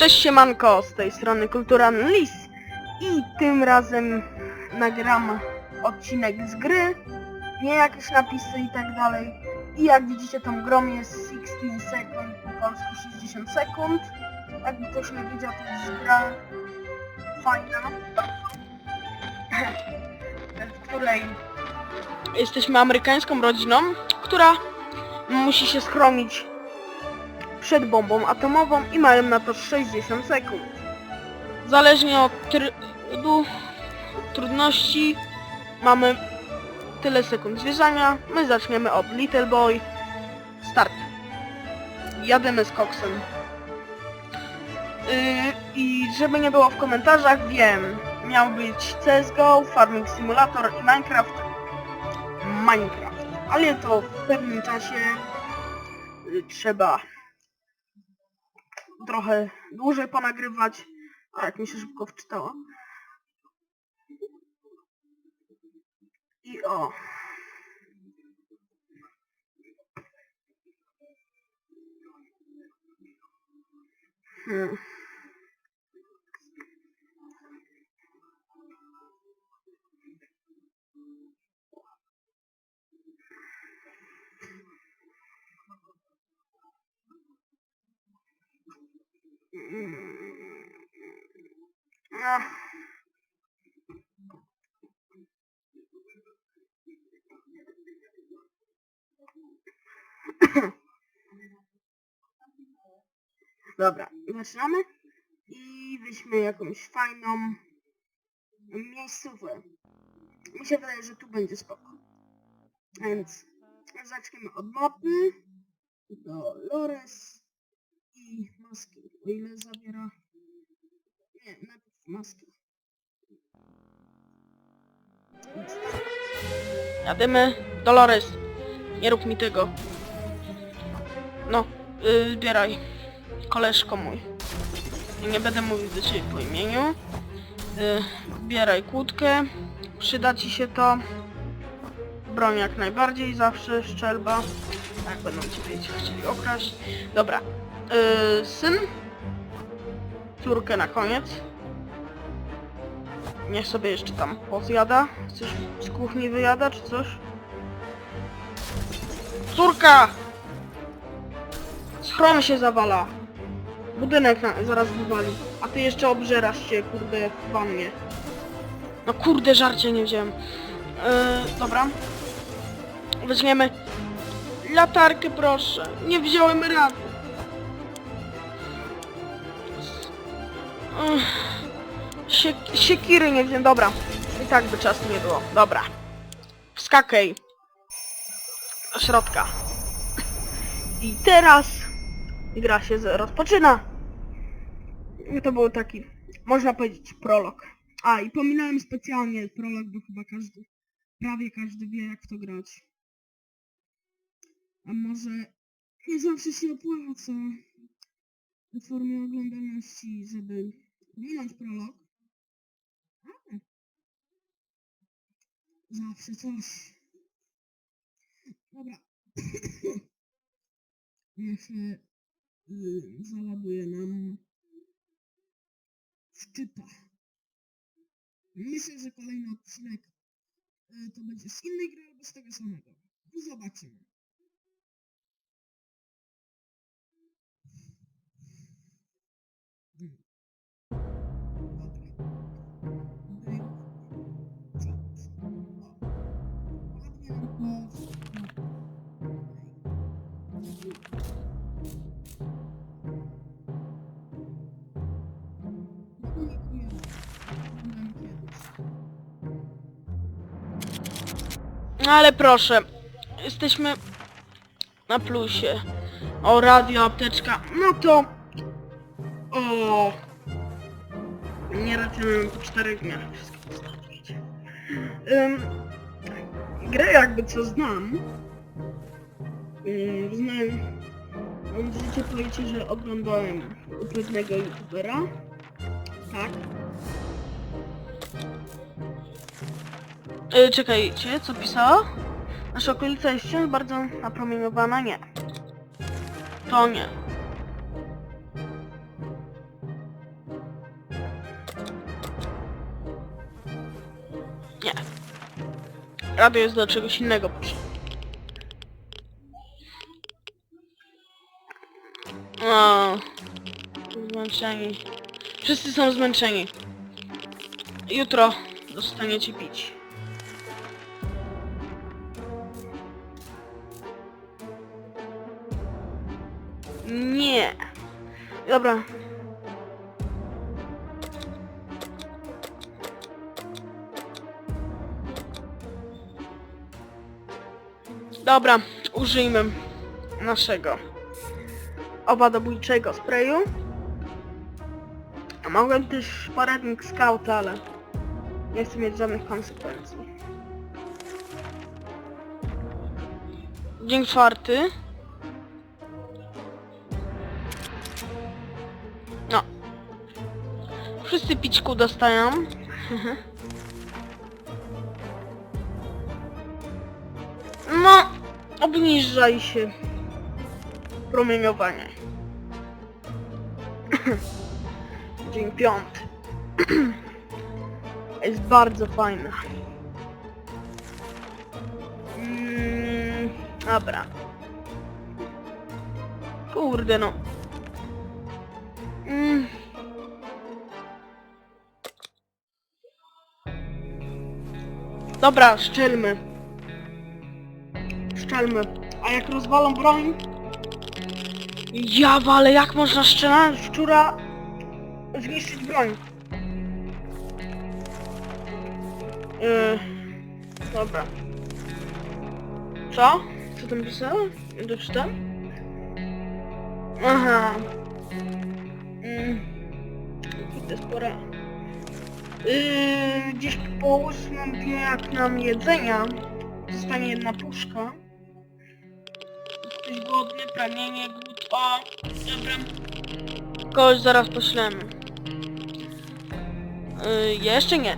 Cześć siemanko, z tej strony Kultura Lis i tym razem nagram odcinek z gry, nie jakieś napisy i tak dalej. I jak widzicie tą grą jest 16 sekund, po polsku 60 sekund. Jakby ktoś nie wiedział, to jest gra fajna, w której jesteśmy amerykańską rodziną, która musi się schronić przed bombą atomową i mają na to 60 sekund. Zależnie od trybu trudności mamy tyle sekund zwiedzania. My zaczniemy od Little Boy. Start. Jademy z koksem. Yy, I żeby nie było w komentarzach, wiem, miał być CSGO, Farming Simulator i Minecraft. Minecraft. Ale to w pewnym czasie y, trzeba trochę dłużej ponagrywać. A jak mi się szybko wczytała. I o. Hmm. Dobra, zaczynamy i weźmy jakąś fajną miejscówkę. Mi się wydaje, że tu będzie spoko. Więc zaczniemy od mapy do Lores i maski, o ile zabiera... Nie, najpierw maski. Jadymy, Dolores. Nie rób mi tego. No, yy, zbieraj. Koleżko mój. Nie będę mówił do ciebie po imieniu. Yy, zbieraj kłódkę. Przyda ci się to. Broń jak najbardziej, zawsze szczelba. Tak, będą ciebie chcieli okraść. Dobra. Yy, syn. Córkę na koniec. Niech sobie jeszcze tam pozjada. Coś z kuchni wyjada, czy coś? Córka! Schron się zawala. Budynek na, zaraz wywali. A ty jeszcze obżerasz się, kurde, w wannie. No kurde, żarcie nie wziąłem. Yy, dobra. Weźmiemy latarkę, proszę. Nie wziąłem rady. Siekiry nie wziąłem, dobra. I tak by czasu nie było. Dobra. Wskakaj. Do środka. I teraz gra się rozpoczyna. I to był taki, można powiedzieć, prolog. A, i pominąłem specjalnie prolog, bo chyba każdy, prawie każdy wie jak to grać. A może nie zawsze się opłaca w formie oglądalności, żeby pominąć prolog. Ale zawsze coś. Dobra. Niech się y, załaduje nam szczyta. Myślę, że kolejny odcinek y, to będzie z innej gry albo z tego samego. No zobaczymy. No ale proszę, jesteśmy na plusie. O, radio, apteczka, no to... O... Nie racjonalnie po czterech dniach wszystko postawić. Um, grę jakby co znam. Um, znam... Możecie powiedzieć, że oglądałem u pewnego youtubera. Tak. E, czekajcie, co pisała? Nasza okolica jest wciąż bardzo napromieniowana, nie. To nie. Nie. Radio jest do czegoś innego potrzebne. No, zmęczeni. Wszyscy są zmęczeni. Jutro dostaniecie pić. Dobra. Dobra, użyjmy naszego owadobójczego sprayu. A mogłem też poradnik skauta, ale nie chcę mieć żadnych konsekwencji. Dzień czwarty. Wszyscy pićku dostają. No, obniżaj się. Promieniowanie. Dzień piąty. Jest bardzo fajna. Mm, dobra. Kurde no. Dobra, szczelmy. Szczelmy. A jak rozwalą broń? Ja ale jak można w szczura zniszczyć broń? Yy, dobra. Co? Co tam pisało? Doczytam? Aha. Mm. To jest pora. Yy, gdzieś po ósmym dniu jak nam jedzenia zostanie jedna puszka. Jesteś głodny, pragnienie, głód. O, dobra. Kogoś zaraz poślemy. Yy, jeszcze nie.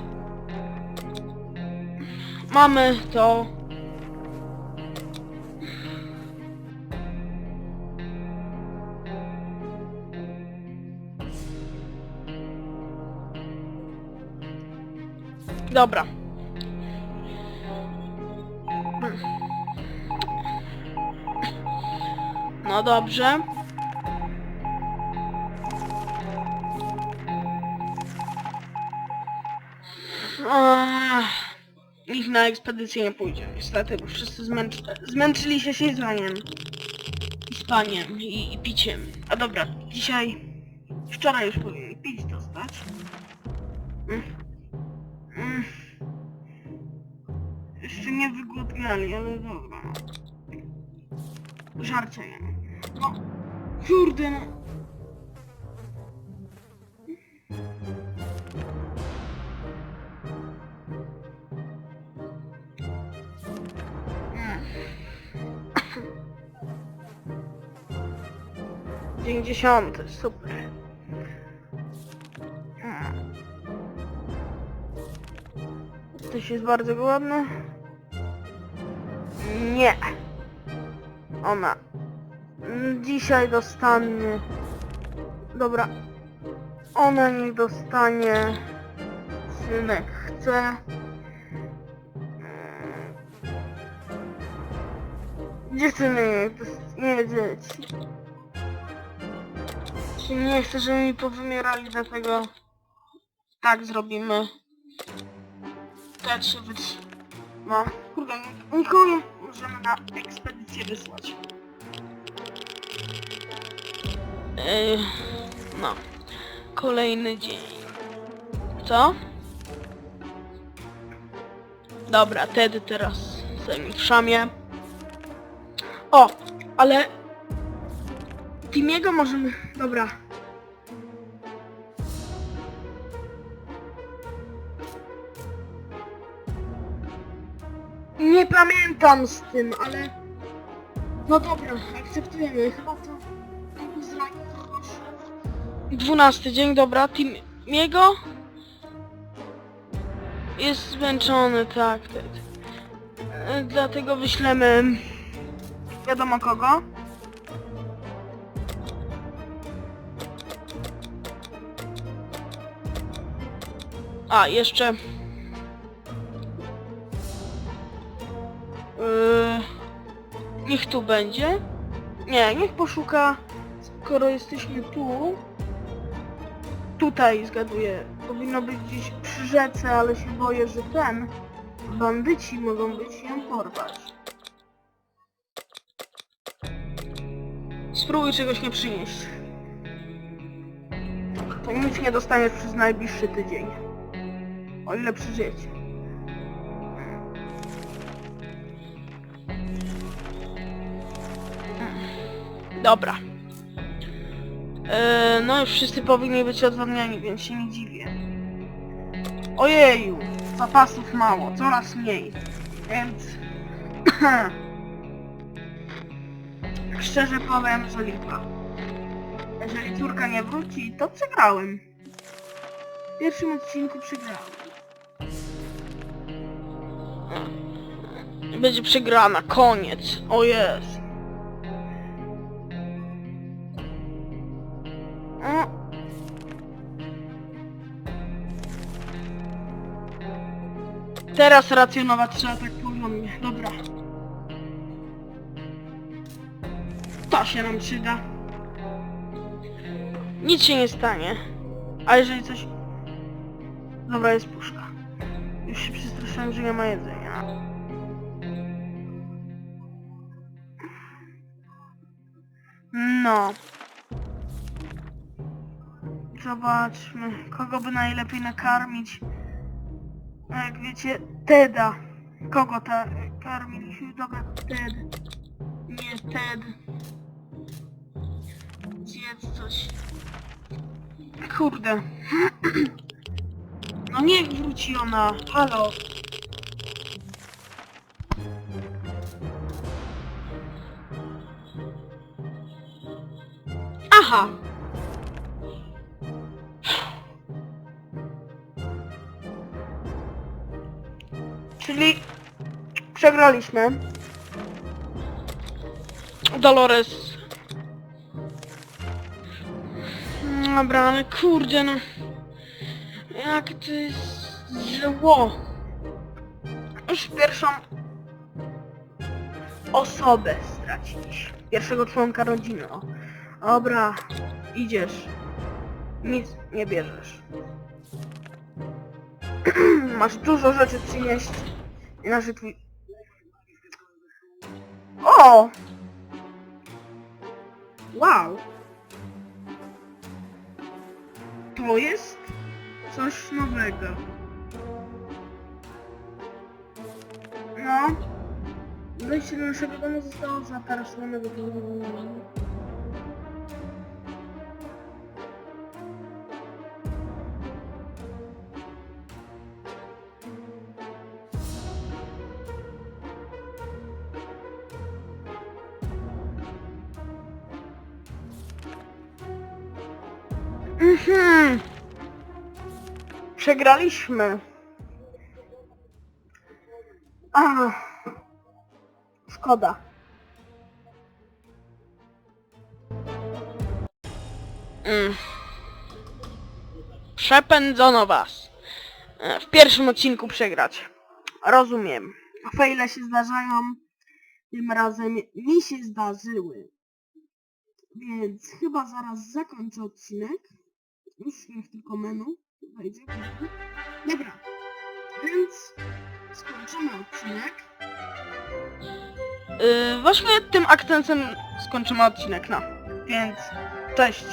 Mamy to. Dobra. No dobrze. Nikt na ekspedycję nie pójdzie, niestety, bo wszyscy zmęczy, zmęczyli się siedzeniem i spaniem i, i piciem. A dobra, dzisiaj, wczoraj już powinien pić dostać. Mm. Jeszcze nie wygłodniali, ale dobra. Żarcia nie. No, kurde no. Super. Ktoś jest bardzo głodny? Nie. Ona. Dzisiaj dostanie... Dobra. Ona nie dostanie... Synek chce... Synek? Nie dzieci. Nie chcę, żeby mi powymierali, dlatego... Tak zrobimy. Tak się. No, kurde, nik- nikogo możemy na ekspedycję wysłać. Yy, no. Kolejny dzień. Co? Dobra, Tedy teraz zajmie w szamie. O, ale... Timiego możemy... Dobra. Nie pamiętam z tym, ale... No dobra, akceptujemy. Chyba to... Dwunasty dzień, dobra. Timiego? Jest zmęczony, tak, tak. E, Dlatego wyślemy... Wiadomo kogo. A, jeszcze... niech tu będzie. Nie, niech poszuka, skoro jesteśmy tu. Tutaj zgaduję. Powinno być gdzieś przy rzece, ale się boję, że ten. Bandyci mogą być ją porwać. Spróbuj czegoś nie przynieść. To nic nie dostaniesz przez najbliższy tydzień. O ile przeżyjecie. Dobra. E, no już wszyscy powinni być odwodniani, więc się nie dziwię. Ojeju, zapasów mało, coraz mniej. Więc... Szczerze powiem, że lipa. Jeżeli córka nie wróci, to przegrałem. W pierwszym odcinku przegrałem. Będzie przegrana, koniec. O jest. Teraz racjonować trzeba tak porządnie. Dobra. To się nam przyda. Nic się nie stanie. A jeżeli coś... Dobra, jest puszka. Już się przestraszyłem, że nie ma jedzenia. No. Zobaczmy, kogo by najlepiej nakarmić. Jak wiecie, Teda. Kogo ta karmiliśmy? Dobra, Ted. Nie, Ted. Zjedz coś. Kurde. No niech wróci ona. Halo. Aha. Przegraliśmy. Dolores. Dobra, ale kurde no. Jak to jest zło. Już pierwszą osobę stracić. Pierwszego członka rodziny. O. Dobra, idziesz. Nic nie bierzesz. Masz dużo rzeczy przynieść. Inaczej twój... O! Wow! To jest coś nowego. No. Wejście do naszego domu zostało zatarasowane do Mhm. Przegraliśmy. Ach. Szkoda. Mm. Przepędzono was. E, W pierwszym odcinku przegrać. Rozumiem. Fejle się zdarzają. Tym razem mi się zdarzyły. Więc chyba zaraz zakończę odcinek. Już niech tylko menu wejdzie. Dobra. Więc skończymy odcinek. Yy, właśnie tym akcentem skończymy odcinek, no. Więc cześć.